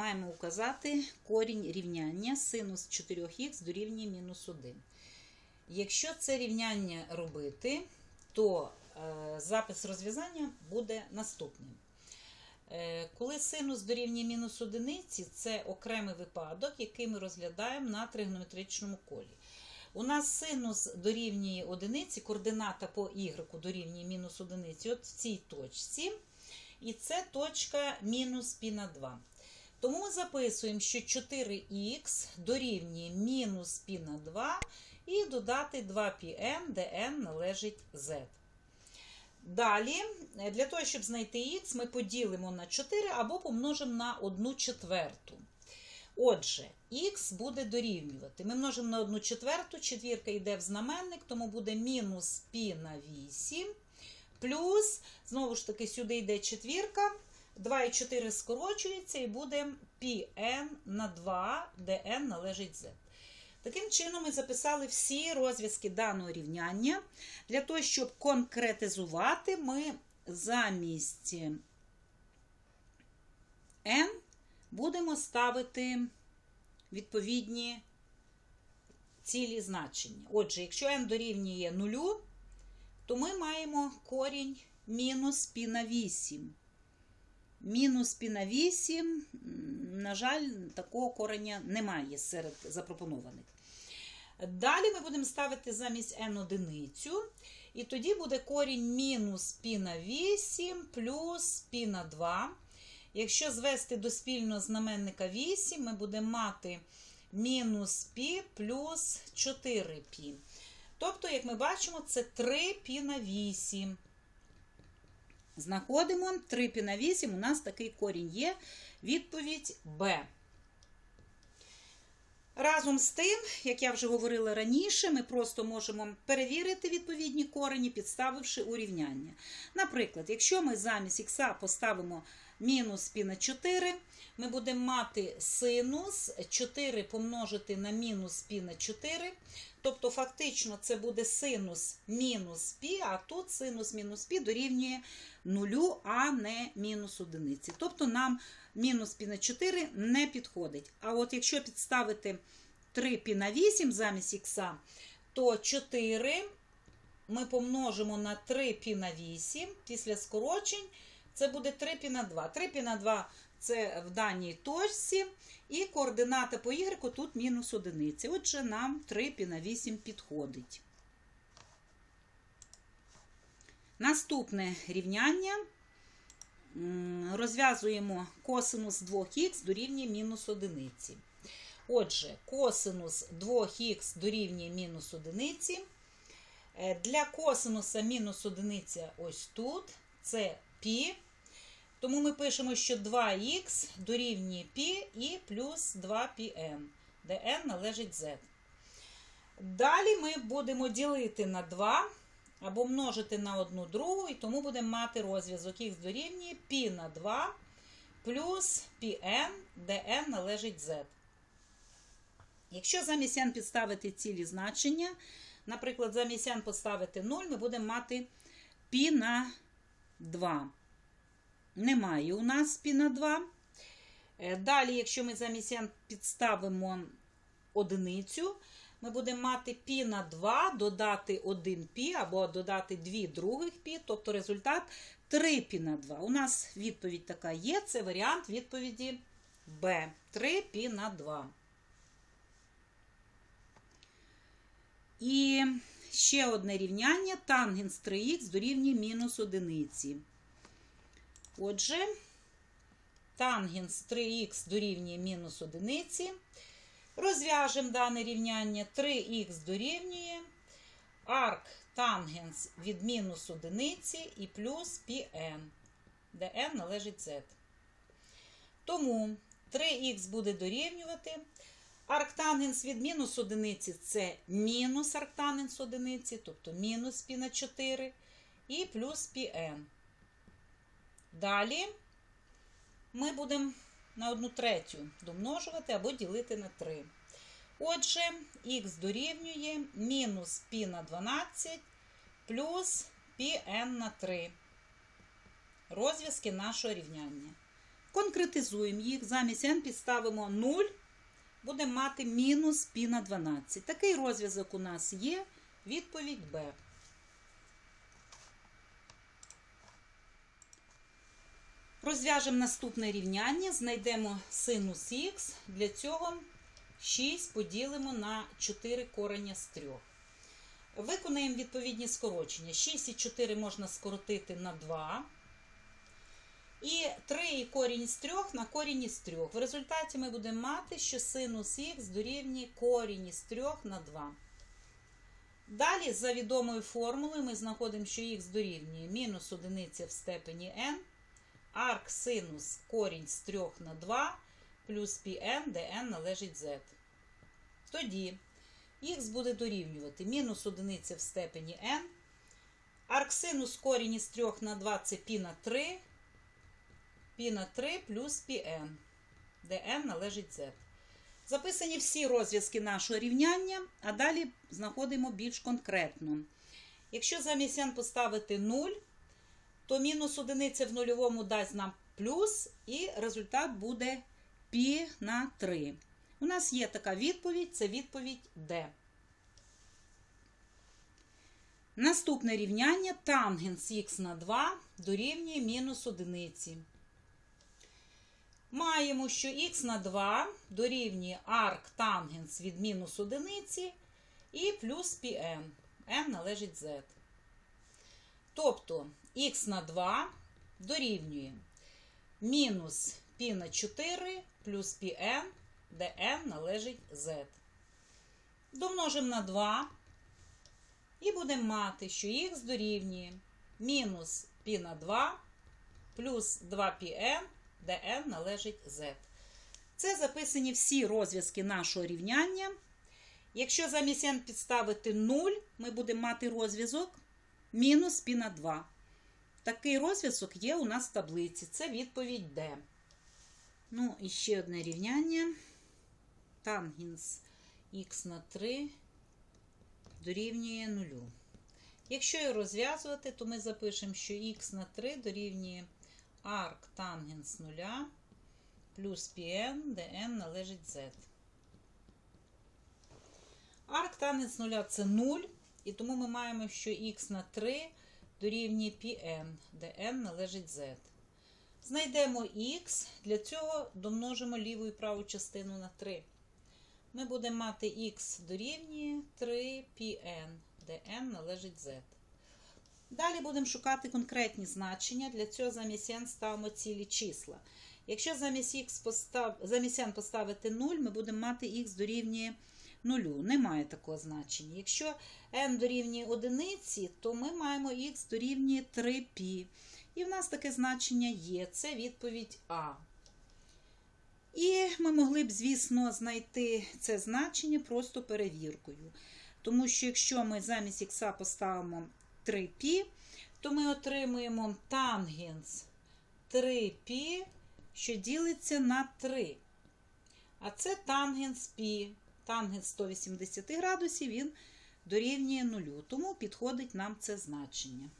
маємо указати корінь рівняння синус 4х дорівнює мінус 1. Якщо це рівняння робити, то е, запис розв'язання буде наступним. Е, Коли синус дорівнює мінус одиниці, це окремий випадок, який ми розглядаємо на тригонометричному колі. У нас синус дорівнює одиниці, координата по y дорівнює мінус одиниці, от в цій точці. І це точка мінус π на 2. Тому ми записуємо, що 4х дорівнює мінус пі на 2 і додати 2πn, де n належить z. Далі, для того, щоб знайти х, ми поділимо на 4 або помножимо на 1 четверту. Отже, х буде дорівнювати. Ми множимо на 1 четверту, четвірка йде в знаменник, тому буде мінус пі на 8, плюс, знову ж таки, сюди йде четвірка, 2 і 4 скорочується, і буде πn на 2, де n належить z. Таким чином, ми записали всі розв'язки даного рівняння. Для того, щоб конкретизувати, ми замість n будемо ставити відповідні цілі значення. Отже, якщо n дорівнює 0, то ми маємо корінь мінус π на 8. Мінус пі на 8, на жаль, такого кореня немає серед запропонованих. Далі ми будемо ставити замість n одиницю. І тоді буде корінь мінус пі на 8 плюс пі на 2. Якщо звести до спільного знаменника 8, ми будемо мати мінус пі плюс 4 пі. Тобто, як ми бачимо, це 3 пі на 8. Знаходимо 3 пі на 8, у нас такий корінь є. Відповідь Б. Разом з тим, як я вже говорила раніше, ми просто можемо перевірити відповідні корені, підставивши урівняння. Наприклад, якщо ми замість х поставимо мінус пі на 4, ми будемо мати синус 4 помножити на мінус пі на 4. Тобто, фактично, це буде синус мінус пі, а тут синус мінус пі дорівнює нулю, а не мінус одиниці. Тобто нам мінус пі на 4 не підходить. А от якщо підставити 3 пі на 8 замість х, то 4 ми помножимо на 3 пі на 8 після скорочень. Це буде 3 пі на 2. 3 пі на 2 це в даній точці. І координата по y тут мінус одиниці. Отже, нам 3 π на 8 підходить. Наступне рівняння. Розв'язуємо косинус 2х дорівнює мінус одиниці. Отже, косинус 2х дорівнює мінус одиниці. Для косинуса мінус одиниця ось тут, це π. Тому ми пишемо, що 2х дорівнює π і плюс 2πn, де n належить z. Далі ми будемо ділити на 2 або множити на одну другу, і тому будемо мати розв'язок х дорівнює π на 2 плюс πn, де n належить z. Якщо замість n підставити цілі значення, наприклад, замість n поставити 0, ми будемо мати π на 2. Немає у нас π на 2. Далі, якщо ми замість n підставимо одиницю, ми будемо мати π на 2, додати 1 π або додати 2 других π, тобто результат 3 π на 2. У нас відповідь така є, це варіант відповіді Б. 3 π на 2. І ще одне рівняння. Тангенс 3х дорівнює мінус одиниці. Отже, тангенс 3х дорівнює мінус одиниці. Розв'яжемо дане рівняння. 3х дорівнює арк тангенс від мінус одиниці і плюс πn, де n належить z. Тому 3х буде дорівнювати. Арктангенс від мінус одиниці це мінус арктангенс одиниці, тобто мінус π на 4 і плюс πn. Далі ми будемо на одну третю домножувати або ділити на 3. Отже, х дорівнює мінус π на 12 плюс πn на 3. Розв'язки нашого рівняння. Конкретизуємо їх, замість n підставимо 0, будемо мати мінус π на 12. Такий розв'язок у нас є. Відповідь Б. Розв'яжемо наступне рівняння, знайдемо синус х. Для цього 6 поділимо на 4 кореня з 3. Виконаємо відповідні скорочення. 6 і 4 можна скоротити на 2. І 3 і корінь з 3 на корінь із 3. В результаті ми будемо мати, що синус х дорівнює корінь із 3 на 2. Далі, за відомою формулою, ми знаходимо, що х дорівнює мінус 1 в степені n, арк синус корінь з 3 на 2 плюс πn, де n належить z. Тоді х буде дорівнювати мінус 1 в степені n, арксинус корінь із 3 на 2 це π на 3, π на 3 плюс πn, де n належить z. Записані всі розв'язки нашого рівняння, а далі знаходимо більш конкретно. Якщо замість n поставити 0, то мінус одиниця в нульовому дасть нам плюс, і результат буде π на 3. У нас є така відповідь, це відповідь D. Наступне рівняння тангенс х на 2 дорівнює мінус одиниці. Маємо, що х на 2 дорівнює арк тангенс від мінус одиниці і плюс πn. n належить z. Тобто х на 2 дорівнює мінус π на 4 плюс πn, де n належить z. Домножимо на 2 і будемо мати, що х дорівнює мінус π на 2 плюс 2πn, де n належить z. Це записані всі розв'язки нашого рівняння. Якщо замість n підставити 0, ми будемо мати розв'язок мінус π на 2. Такий розв'язок є у нас в таблиці. Це відповідь D. Ну, і ще одне рівняння. Тангенс х на 3 дорівнює 0. Якщо його розв'язувати, то ми запишемо, що х на 3 дорівнює арк тангенс 0 плюс πn, де n належить z. Арк тангенс 0 це 0, і тому ми маємо, що х на 3 дорівнює πn, де n належить z. Знайдемо х, для цього домножимо ліву і праву частину на 3. Ми будемо мати х дорівнює 3πn, де n належить z. Далі будемо шукати конкретні значення. Для цього замість n ставимо цілі числа. Якщо замість, x постав... замість n поставити 0, ми будемо мати х дорівнює 0 Немає такого значення. Якщо n дорівнює 1, то ми маємо х дорівнює 3π. І в нас таке значення є. Це відповідь А. І ми могли б, звісно, знайти це значення просто перевіркою. Тому що якщо ми замість х поставимо 3π, то ми отримуємо тангенс 3π, що ділиться на 3. А це тангенс π. Тангенс 180 градусів, він дорівнює нулю, Тому підходить нам це значення.